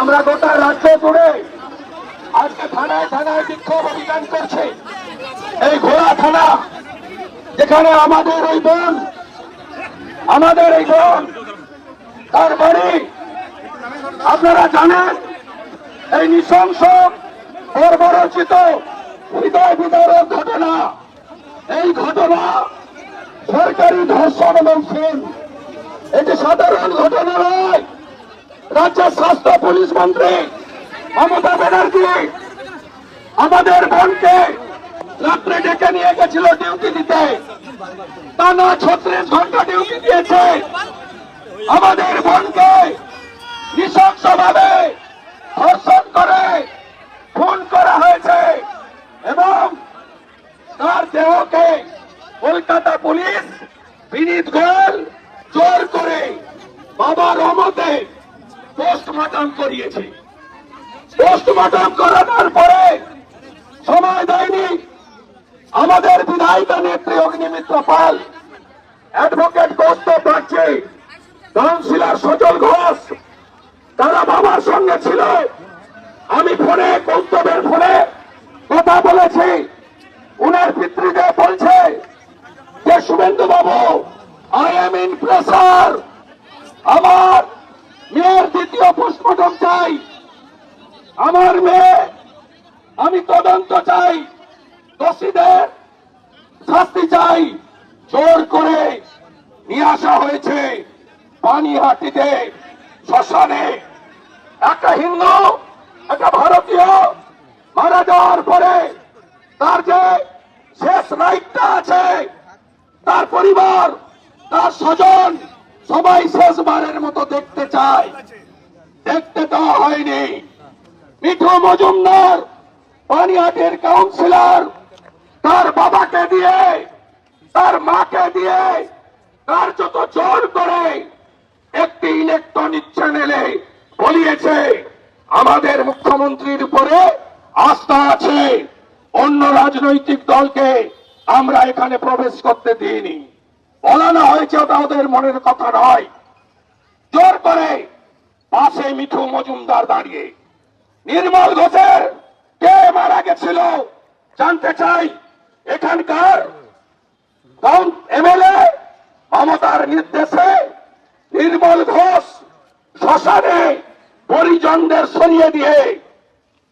আমরা গোটা রাজ্য জুড়ে আজকে থানায় থানায় বিক্ষোভ অভিযান করছে। এই ঘোড়া থানা, যেখানে আমাদের ওই বোন আমাদের এই বোন তার বাড়ি, আপনারা জানেন, এই নৃশংস, বর্বরচিত, হৃদয় বিদারক ঘটনা। এই ঘটনা সরকারি ধর্ষণ এবং খুন। এটি সাধারণ ঘটনা নয়। রাজ্যের স্বাস্থ্য পুলিশ মন্ত্রী মমতা ব্যানার্জি, আমাদের বোনকে রাত্রে ডেকে নিয়ে গেছিল ডিউটি দিতে। টানা ছত্রিশ ঘণ্টা ডিউটি দিয়েছে। আমাদের বোনকে নৃশংসভাবে ধর্ষণ করে, খুন করা হয়েছে এবং তার দেহকে কলকাতা পুলিশ বিনীত গোয়েল জোর করে বাবার অমতে পোস্টমর্টম করিয়েছে। পোস্টমর্টম করানোর পরে সময় দেয়নি। আমাদের বিধায়িকা নেত্রী অগ্নিমিত্র পাল অ্যাডভোকেট কৌস্তব বাগচি কাউন্সিলর সজল ঘোষ, তারা বাবার সঙ্গে ছিল। আমি ফোনে কৌস্তবের ফোনে কথা বলেছি। উনার পিতৃদেব বলছে যে শুভেন্দু বাবু আই এম ইন প্রেসার আমার মেয়ের দ্বিতীয় পোস্টমর্টম চাই। আমার মেয়ে, আমি তদন্ত চাই। দোষীদের শাস্তি চাই। জোর করে নিয়ে আসা হয়েছে পানিহাটিতে, শ্মশানে। একটা হিন্দু, একটা ভারতীয় মারা যাওয়ার পরে তার যে শেষ রাইটটা আছে, তার পরিবার, তার স্বজন সবাই শেষবারের মতো দেখতে চায়। দেখতে দেওয়া হয়নি। মিঠু মজুমদার পানিহাটের কাউন্সিলর, তার বাবাকে দিয়ে, তার মাকে দিয়ে তার যত জোর করে একটি ইলেকট্রনিক চ্যানেলে বলিয়েছে, আমাদের মুখ্যমন্ত্রীর উপরে আস্থা আছে। অন্য রাজনৈতিক দলকে আমরা এখানে প্রবেশ করতে দিইনি। বলানো হয়েছে ওটা ওদের মনের কথা নয়। জোর করে পাশে মিঠু মজুমদার দাঁড়িয়ে। নির্মল ঘোষের কে মারা গেছিল জানতে চাই? এখানকার এমএলএ মমতার নির্দেশে নির্মল ঘোষ শ্মশানে পরিজনদের সরিয়ে দিয়ে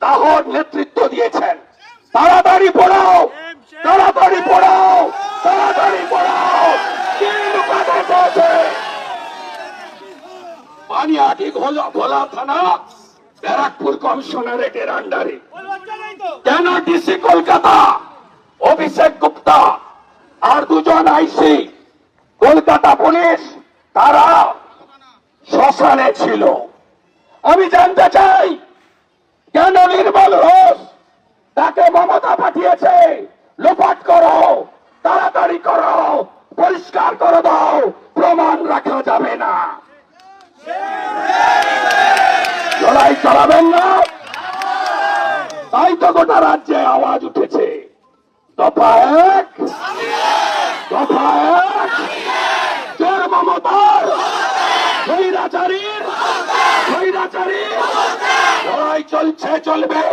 দাহর নেতৃত্ব দিয়েছেন। তাড়াতাড়ি পড়াও তাড়াতাড়ি পড়াও তাড়াতাড়ি পড়াও। পানিহাটি ঘোলা ঘোলা থানা ব্যারাকপুর কমিশনারেটের আন্ডারে কেন ডিসি কলকাতা? অভিষেক গুপ্তা আর দুজন আইসি। কলকাতা পুলিশ তারা শ্মশানে ছিল। আমি জানতে চাই কেন নির্মল ঘোষ তাকে মমতা পাঠিয়েছে? লোপাট করো তাড়াতাড়ি করো। পরিষ্কার করে দাও, প্রমাণ রাখা যাবে না। লড়াই চালাবেন না। তাই তো গোটা রাজ্যে আওয়াজ উঠেছে। দফা এক দফা এক চোর মমতার লড়াই চলছে, চলবে।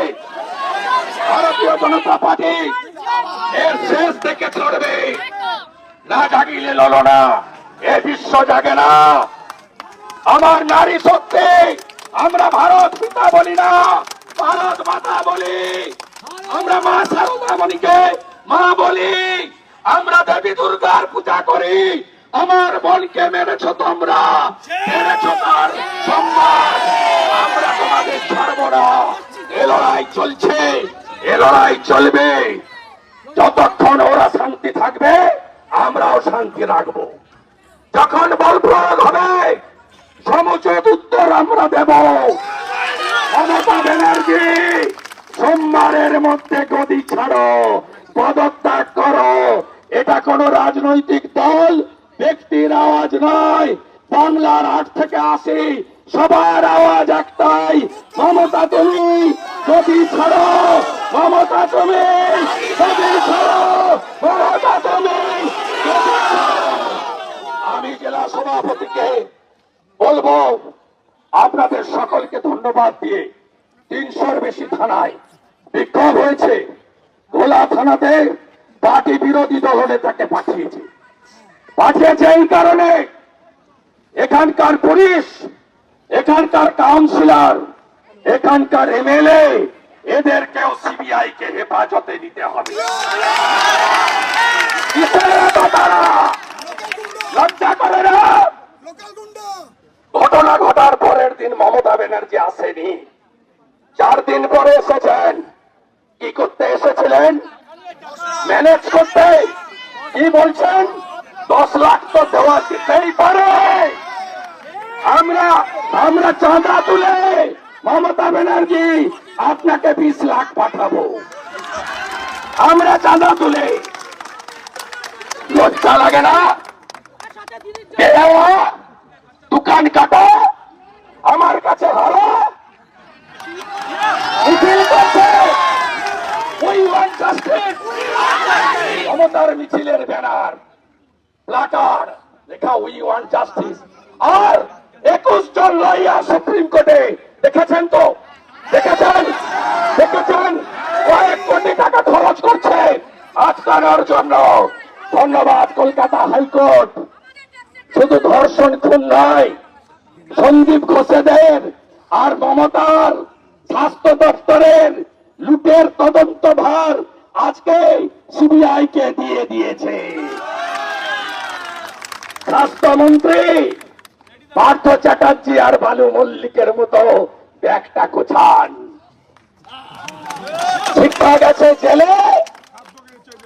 ভারতীয় জনতা পার্টি এর শেষ থেকে চড়বে। না জাগিলে লড়ো না। এ বিশ্ব জাগে না। আমার নারী শক্তি, আমরা ভারত পিতা বলি না, ভারত মাতা বলি। আমরা মা সারদামণিকে মা বলি। আমরা দেবী দুর্গার পূজা করি। আমার বোনকে মেরেছ তোমরা। মেরেছ তার সম্মান। আমরা তোমাদের ছাড়বো না এ লড়াই চলছে। এ লড়াই চলবে। যতক্ষণ ওরা শান্তি থাকবে আমরাও শান্তি রাখব। যখন বল প্রয়োগ হবে, সমুচিত উত্তর আমরা দেব। মমতা ব্যানার্জি, সোমবারের মধ্যে গদি ছাড়ো, পদত্যাগ করো। এটা কোন রাজনৈতিক দল, ব্যক্তির আওয়াজ নয়। বাংলার আট থেকে আসি সবার আওয়াজ একটাই। মমতা তুমি গদি ছাড়ো, মমতা তুমি গদি ছাড়ো মমতা তুমি গদি ছাড়ো। আমি জেলা সভাপতিকে বলব, আপনাদের সকলকে ধন্যবাদ দিয়ে তিনশোর বেশি থানায় বিক্ষোভ হয়েছে। ভোলা থানাতে পার্টি বিরোধী দলনেতাকে পাঠিয়েছে। পাঠিয়েছে এই কারণে এখানকার পুলিশ, এখানকার কাউন্সিলর, এখানকার এমএলএ, এদেরকেও সিবিআই কে হেফাজতে নিতে হবে। তাড়া? লজ্জা করে না। ঘটনা ঘটার পরের দিন মমতা ব্যানার্জি আসেনি। চার দিন পরে এসেছেন। কি করতে এসেছিলেন? ম্যানেজ করতে। কি বলছেন? দশ লাখ তো দেওয়া দিতেই পারে। আমরা আমরা চাঁদা তুলে মমতা ব্যানার্জি আপনাকে বিশ লাখ পাঠাবো। আমরা চাঁদা তুলে। লজ্জা লাগে না? দোকান কাটো, আমার কাছে হারো. মমতার মিছিলের ব্যানার। প্লাকার, লেখা উই ওয়ান্ট জাস্টিস আর একুশ জন লইয়া সুপ্রিম কোর্টে দেখেছেন তো? দেখেছেন? দেখেছেন? কয়েক কোটি টাকা খরচ করছে। আটকানোর জন্য ধন্যবাদ কলকাতা হাইকোর্ট। শুধু ধর্ষণ খুন নয়, সন্দীপ ঘোষেদের আর মমতার স্বাস্থ্য দপ্তরের লুটের তদন্ত ভার আজকে সিবিআই কে দিয়ে দিয়েছে। স্বাস্থ্যমন্ত্রী পার্থ চ্যাটার্জি আর বালু মল্লিকের মতো ব্যাগটা গোছান। শিক্ষা গেছে জেলে,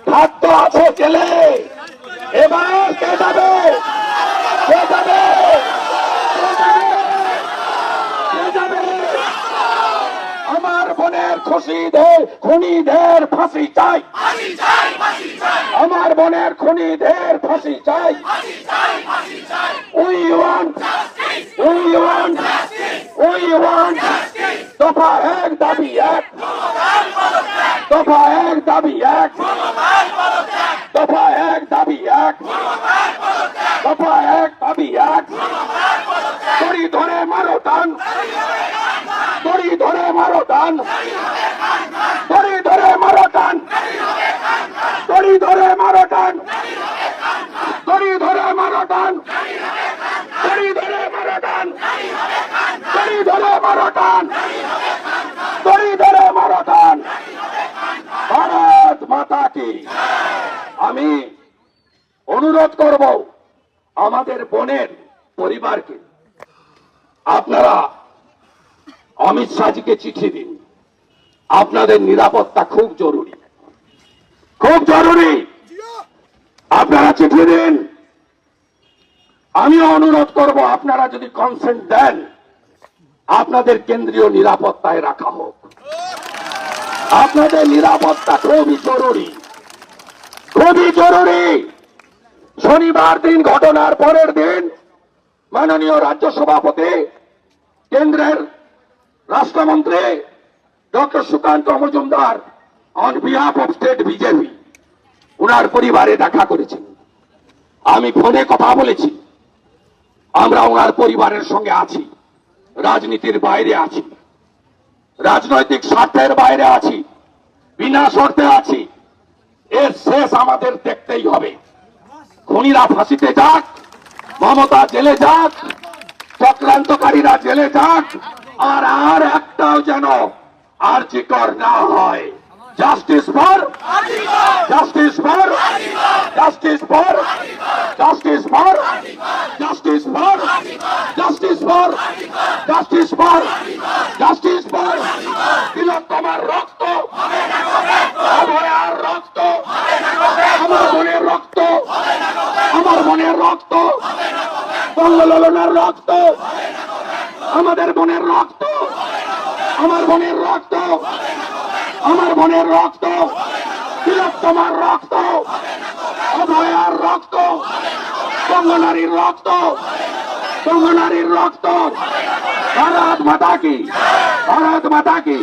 খাদ্য আছে জেলে। এবার কে যাবে? আমার বোনের খুশিদের খুনিদের ফাঁসি চাই। আমার বোনের খুনিদের ফাঁসি চাই। We want we want we want দফা এক, দাবি এক। দফা এক, দাবি এক। দফা এক, দাবি এক দফা এক দাবি এক দড়ি ধরে মারো টান দড়ি ধরে মারো টান দড়ি ধরে মারো টান দড়ি ধরে মারো টান দড়ি ধরে মারো টান দড়ি ধরে মারো টান ধরে মারো টান ধরে মারো টান ভারত মাতা কি? আমি অনুরোধ করব আমাদের বোনের পরিবারকে। আপনারা অমিত শাহজিকে চিঠি দিন। আপনাদের নিরাপত্তা খুব জরুরি। খুব জরুরি। আপনারা চিঠি দিন। আমিও অনুরোধ করব, আপনারা যদি কনসেন্ট দেন, আপনাদের কেন্দ্রীয় নিরাপত্তায় রাখা হোক। আপনাদের নিরাপত্তা খুবই জরুরি। খুবই জরুরি। শনিবার দিন, ঘটনার পরের দিন, মাননীয় রাজ্য সভাপতি, কেন্দ্রের রাষ্ট্রমন্ত্রী, doctor Sukanta Majumdar on behalf of state BJP উনার পরিবারে দেখা করেছেন। আমি ফোনে কথা বলেছি। আমরা ওনার পরিবারের সঙ্গে আছি, রাজনীতির বাইরে আছি, রাজনৈতিক স্বার্থের বাইরে আছি, বিনা শর্তে আছি। এর শেষ আমাদের দেখতেই হবে। খুনিরা ফাঁসিতে যাক, মমতা জেলে যাক, চক্রান্তকারীরা জেলে যাক, আর আর একটাও যেন আর জিকর না হয়। Justice for justice for justice for justice for justice for justice for justice for justice for তিলোত্তমার রক্ত আমার আর রক্ত, আমার বোনের রক্ত, আমার বোনের রক্ত বঙ্গললনার রক্ত, আমাদের বোনের রক্ত, আমার বোনের রক্ত আমার বোনের রক্ত। তিলোত্তমার রক্ত। অভয়ার রক্ত। কঙ্গনারীর রক্ত। কঙ্গনারীর রক্ত। ভারত মাতা কি? ভারত মাতা কি?